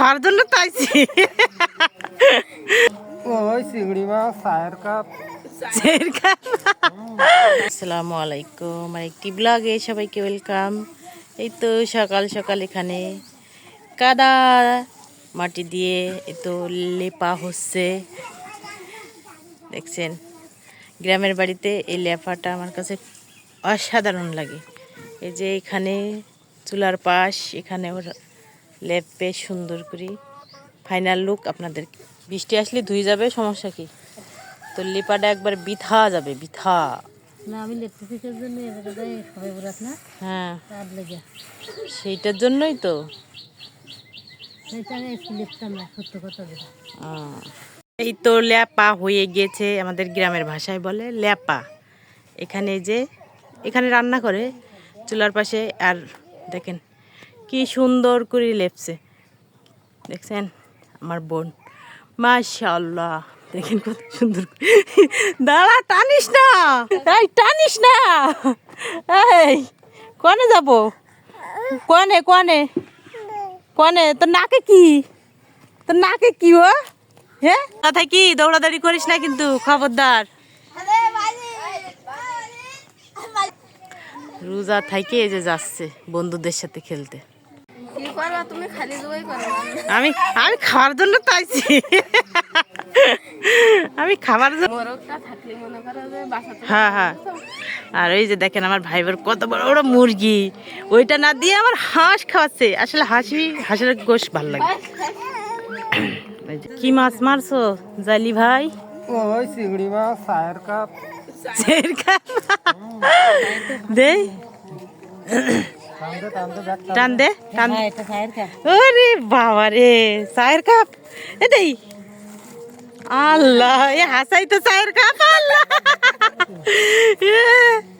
তার জন্য তাইছি ওই চিংড়ি মাছ চায়ের কাপ। আসসালামু আলাইকুম। আর একটি ব্লগে সবাইকে ওয়েলকাম। এই তো সকাল সকাল এখানে কাদা মাটি দিয়ে এই তো লেপা হচ্ছে। দেখছেন? গ্রামের বাড়িতে এই লেপাটা আমার কাছে অসাধারণ লাগে। এই যে এখানে চুলার পাশ এখানে ওর লেপে সুন্দর করে। ফাইনাল লুক আপনাদের বৃষ্টি আসলে ধুয়ে যাবে সমস্যা কি? তো লিপাটা একবার বিথা যাবে বিথা হ্যাঁ। সেইটার জন্যই তো। এই তো ল্যাপা হয়ে গিয়েছে আমাদের গ্রামের ভাষায় বলে ল্যাপা এখানে যে এখানে রান্না করে চুলার পাশে আর দেখেন কি সুন্দর করে লেপছে। দেখছেন? আমার বোন। মাশাল্লাহ দেখেন কত সুন্দর দাঁড়া, টানিস না। এই, টানিস না। এই, কনে যাব? কনে কনে? কনে? তো নাকে কি? তোর নাকে কি ও? হ্যাঁ? কথা কি দৌড়াদৌড়ি করিস না কিন্তু, খবরদার? রোজা থাইকে এই যে যাচ্ছে বন্ধুদের সাথে খেলতে। আমি আমি খাওয়ার জন্য তাইছি আমি খাবার জন্য হ্যাঁ হ্যাঁ। আর ওই যে দেখেন আমার ভাই বোর কত বড় বড় মুরগি। ওইটা না দিয়ে আমার হাঁস খাওয়াচ্ছে। আসলে হাসি হাঁসের গোশ ভালো লাগে। কি মাছ মারছো জালি ভাই? ওই চিংড়ি মাছ চায়ের কাপ। সেরকা দে টানতে টানতে দেখ টান দে টান ওরে বাবা রে চায়ের কাপ। এ দেই। আল্লাহ এ হাসাই তো চায়ের কাপ আল্লাহ।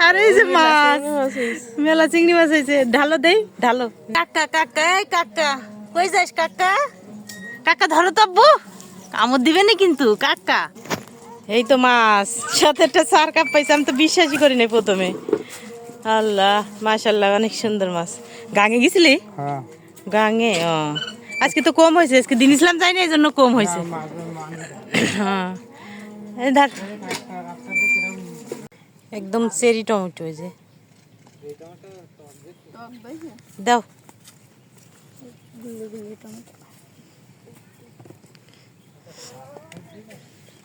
আর এই যে মাছ। মেলা চিংড়ি মাছ হয়েছে ঢালো দেই ঢালো। কাকা কাকা এই কাকা। কই যাস কাকা? কাকা ধরো তো আব্বু। কামড় দিবে না কিন্তু কাকা। এই তো মাছ। সাথে একটা চার কাপ পাইছে আমি তো বিশ্বাসই করি নাই প্রথমে। আল্লাহ মাশাল্লাহ অনেক সুন্দর মাছ। গাঙে গেছিলি? হ্যাঁ। গাঙে ও। আজকে তো কম হয়েছে আজকে দিন ইসলাম যায়নি এই জন্য কম হয়েছে। হ্যাঁ। এই ধর একদম চেরি টমেটো হয়েছে দাও।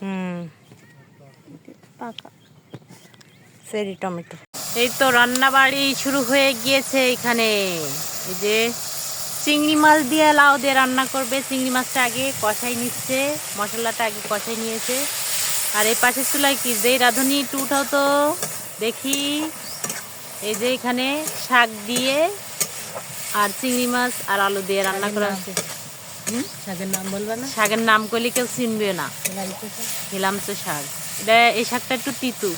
হুম। Cherry tomato. এই তো রান্না বাড়ি শুরু হয়ে গিয়েছে এখানে। এই যে চিংড়ি মাছ দিয়ে লাউ দিয়ে রান্না করবে। চিংড়ি মাছটা আগে কষাই নিচ্ছে মশলাটা আগে কষাই নিয়েছে। আর এই পাশের চুলায় কি? যে রাঁধুনি একটু উঠাও তো। দেখি। এই যে এখানে শাক দিয়ে আর চিংড়ি মাছ আর আলু দিয়ে রান্না করা হচ্ছে। শাকের নাম বলবা না? শাকের নাম করলে কেউ চিনবে না। লালিত শাক। হিলাম তো শাক। এটা এই শাকটা একটু তিতু।